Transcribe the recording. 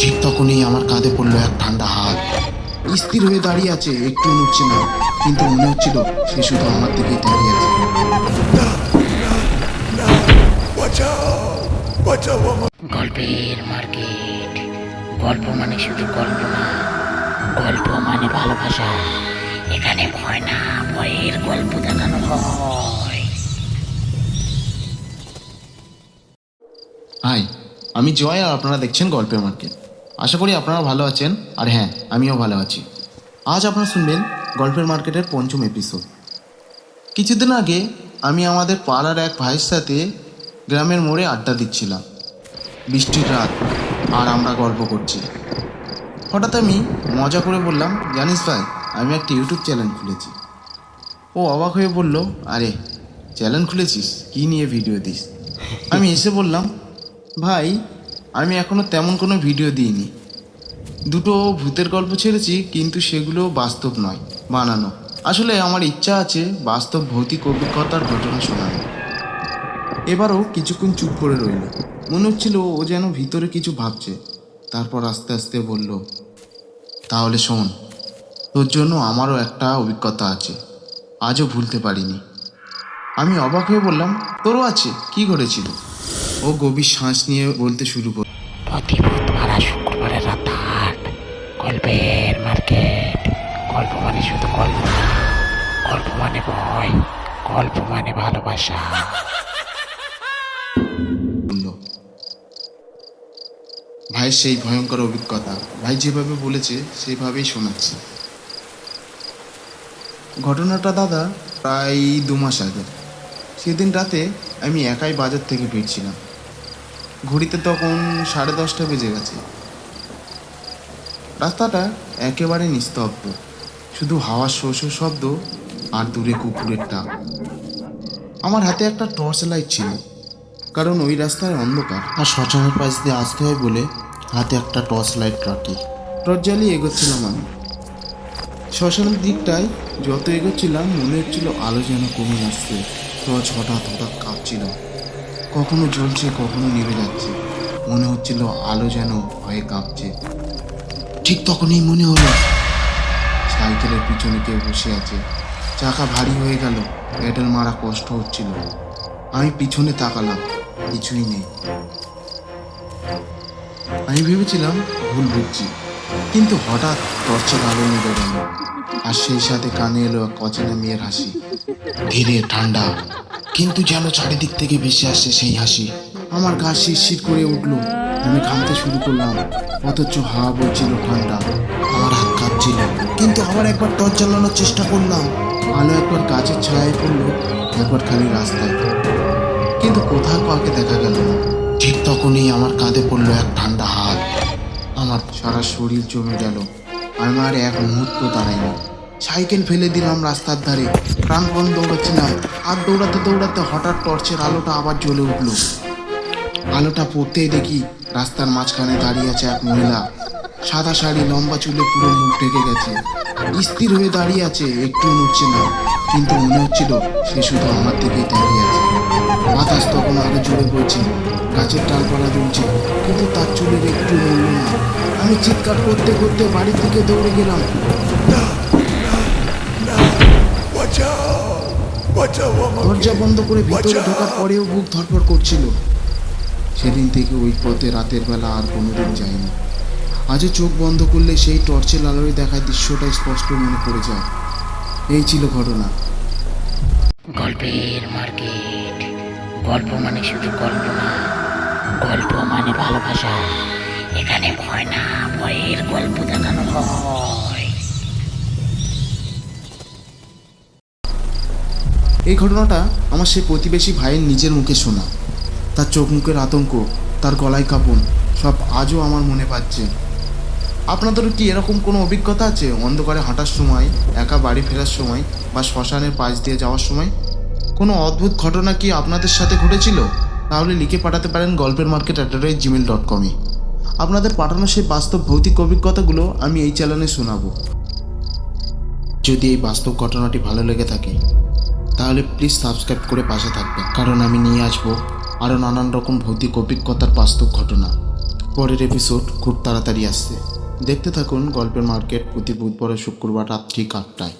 ঠিক তখনই আমার কাঁধে পড়ল এক ঠান্ডা হাত। স্থির হয়ে দাঁড়িয়ে আছে একটু নড়ছে না। কিন্তু মনে হচ্ছিল সে শুধু আমার দিকেই দাঁড়িয়ে আছে। গল্পের মার্কেট। গল্প মানে শুধু গল্প না গল্প মানে ভালোবাসা। এখানে ভয় না ভয়ের গল্প দেখানো হয়। হাই আমি জয় আর আপনারা দেখছেন গল্পের মার্কেট। আশা করি আপনারা ভালো আছেন। আর হ্যাঁ আমিও ভালো আছি। আজ আপনারা শুনবেন গল্পের মার্কেটের পঞ্চম এপিসোড কিছুদিন আগে আমি আমাদের পাড়ার এক ভাইয়ের সাথে গ্রামের মোড়ে আড্ডা দিচ্ছিলাম। বৃষ্টির রাত, আর আমরা গল্প করছি। হঠাৎ আমি মজা করে বললাম, জানিস ভাই, আমি একটা ইউটিউব চ্যানেল খুলেছি। ও অবাক হয়ে বলল, আরে, চ্যানেল খুলেছিস? কী নিয়ে ভিডিও দিস? আমি এসে বললাম, ভাই, আমি এখনও তেমন কোনো ভিডিও দিইনি। দুটো ভূতের গল্প ছেড়েছি, কিন্তু সেগুলো বাস্তব নয়, বানানো। আসলে আমার ইচ্ছা আছে বাস্তব ভৌতিক অভিজ্ঞতার ঘটনা শোনানো। এবারও কিছুক্ষণ চুপ করে রইল। মনে হচ্ছিল ও যেন ভিতরে কিছু ভাবছে। তারপর আস্তে আস্তে বলল, তাহলে শোন, তোর জন্য আমারও একটা অভিজ্ঞতা আছে। আজও ভুলতে পারিনি। আমি অবাক হয়ে বললাম, তোরও আছে? কি ঘটেছিল? ও গভীর শ্বাস নিয়ে বলতে শুরু করল শুক্রবারের রাত গল্পের মার্কেট। গল্প মানে শুধু গল্প গল্প মানে ভয়, গল্প মানে ভালোবাসা। ভাইয়ের সেই ভয়ঙ্কর অভিজ্ঞতা। ভাই যেভাবে বলেছে, সেভাবেই শোনাচ্ছি। ঘটনাটা দাদা প্রায় দু মাস আগে সেদিন রাতে আমি একাই বাজার থেকে ফিরছিলাম। ঘড়িতে তখন সাড়ে দশটা বেজে গেছে। রাস্তাটা একেবারে নিস্তব্ধ। শুধু হাওয়ার শো শব্দ আর দূরে কুকুরের ডাক। আমার হাতে একটা টর্চ লাইট ছিল, কারণ ওই রাস্তায় অন্ধকার। আর শ্মশানের পাশ দিয়ে আসতে হয় বলে হাতে একটা টর্চ লাইট রাখি। টর্চ জ্বালিয়ে এগোচ্ছিলাম আমি। শ্মশানের দিকটায় যত এগোচ্ছিলাম, মনে হচ্ছিল আলো যেন কমে আসছে। টর্চ হঠাৎ হঠাৎ কাঁপছিল। কখনো জ্বলছে, কখনো নিভে যাচ্ছে। মনে হচ্ছিল আলো যেন ভয়ে কাঁপছে। ঠিক তখনই মনে হলো সাইকেলের পিছনে কেউ বসে আছে। চাকা ভারী হয়ে গেল প্যাডেল মারা কষ্ট হচ্ছিল। আমি পিছনে তাকালাম কিছুই নেই। আমি ভেবেছিলাম ভুল বুঝছি কিন্তু হঠাৎ টর্চের আলো নিভে গেল আর সেই সাথে কানে এলো এক অচেনা মেয়ের হাসি। ধীরে ঠান্ডা কিন্তু যেন চারিদিক থেকে ভেসে আসছে সেই হাসি। আমার গা শিরশির করে উঠল। আমি ঘামতে শুরু করলাম। অথচ হাওয়া বলছিল ঠান্ডা। আমার হাত কাঁপছিল। কিন্তু আবার একবার টর্চ জ্বালানোর চেষ্টা করলাম। আলো একবার গাছের ছায়ায় পড়ল, একবার খালি রাস্তায়। কিন্তু কোথাও কাউকে দেখা গেল না। ঠিক তখনই আমার কাঁধে পড়ল এক ঠান্ডা হাত। আমার সারা শরীর জমে গেল। আমার এক মুহূর্ত দাঁড়ায়নি। সাইকেল ফেলে দিলাম রাস্তার ধারে। প্রাণপণ দৌড়াচ্ছিলাম। আর দৌড়াতে দৌড়াতে হঠাৎ টর্চের আলোটা আবার জ্বলে উঠল। আলোটা পড়তেই দেখি রাস্তার মাঝখানে দাঁড়িয়ে আছে এক মহিলা। সাদা শাড়ি, লম্বা চুলে পুরো মুখ ঢেকে গেছে। স্থির হয়ে দাঁড়িয়ে আছে একটু নড়ছে না। কিন্তু মনে হচ্ছিল সে শুধু আমার দিকেই দাঁড়িয়ে আছে। বাতাস তখন আরও জোরে বইছে। গাছের টান ডালপালা দুলছে কিন্তু তার চুলের একটু নড়ল না। আমি চিৎকার করতে করতে বাড়ির দিকে দৌড়ে গেলাম। দরজা বন্ধ করে ভিতরে ঢোকার পরেও বুক ধরপড় করছিল। সেদিন থেকে ওই পথে রাতের বেলা আর কোনোদিন যায়নি আজও চোখ বন্ধ করলে সেই টর্চের আলোয় দেখা দৃশ্যটা স্পষ্ট মনে পড়ে যায়। এই ছিল ঘটনা। গল্পের মার্কেট। গল্প মানে শুধু গল্প না গল্প মানে ভালোবাসা। এখানে ভয় না ভয়ের গল্প দেখানো হয়। এই ঘটনাটা আমার সেই প্রতিবেশী ভাইয়ের নিজের মুখে শোনা। তার চোখ মুখের আতঙ্ক, তার গলায় কাঁপন, সব আজও আমার মনে পাচ্ছে। আপনাদেরও কি এরকম কোনো অভিজ্ঞতা আছে? অন্ধকারে হাঁটার সময়, একা বাড়ি ফেরার সময় বা শ্মশানের পাশ দিয়ে যাওয়ার সময়? কোনো অদ্ভুত ঘটনা কি আপনাদের সাথে ঘটেছিল? তাহলে লিখে পাঠাতে পারেন গল্পের মার্কেট অ্যাট জিমেল ডট কমে আপনাদের পাঠানো সেই বাস্তব ভৌতিক অভিজ্ঞতাগুলো আমি এই চ্যানেলে শোনাবো। যদি এই বাস্তব ঘটনাটি ভালো লেগে থাকে, তাহলে প্লিজ সাবস্ক্রাইব করে পাশে থাকবেন। কারণ আমি নিয়ে আসব আরও নানান রকম ভৌতিক অভিজ্ঞতার বাস্তব ঘটনা। পরের এপিসোড খুব তাড়াতাড়ি আসছে। দেখতে থাকুন গল্পের মার্কেট প্রতি বুধবার শুক্রবার রাত্রি আটটায়।